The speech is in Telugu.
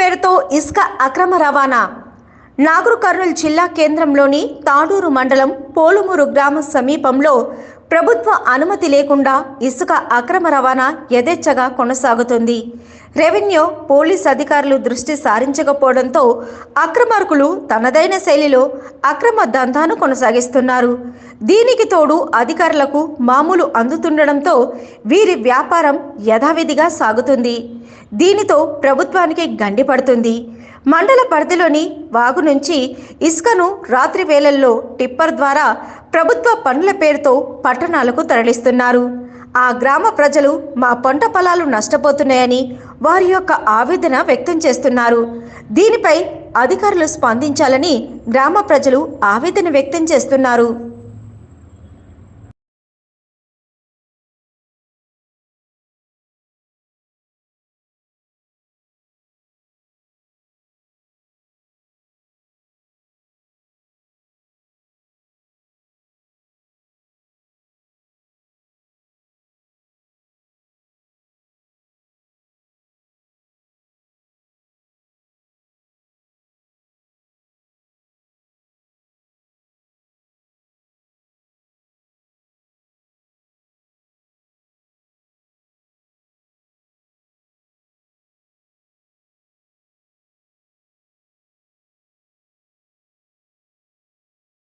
పేరుతో ఇసుక అక్రమ రవాణా. నాగర్ కర్నూలు జిల్లా కేంద్రంలోని తాడూరు మండలం పోలుమూరు గ్రామ సమీపంలో ప్రభుత్వ అనుమతి లేకుండా ఇసుక అక్రమ రవాణా యథేచ్ఛగా కొనసాగుతుంది. రెవెన్యూ పోలీస్ అధికారులు దృష్టి సారించకపోవడంతో అక్రమార్కులు తనదైన శైలిలో అక్రమ దందాను కొనసాగిస్తున్నారు. దీనికి తోడు అధికారులకు మామూలు అందుతుండడంతో వీరి వ్యాపారం యథావిధిగా సాగుతుంది. దీనితో ప్రభుత్వానికి గండి పడుతుంది. మండల పరిధిలోని వాగు నుంచి ఇసుకను రాత్రి వేళల్లో టిప్పర్ ద్వారా ప్రభుత్వ పనుల పేరుతో పట్టణాలకు తరలిస్తున్నారు. ఆ గ్రామ ప్రజలు మా పంట పొలాలు నష్టపోతున్నాయని వారి యొక్క ఆవేదన వ్యక్తం చేస్తున్నారు. దీనిపై అధికారులు స్పందించాలని గ్రామ ప్రజలు ఆవేదన వ్యక్తం చేస్తున్నారు.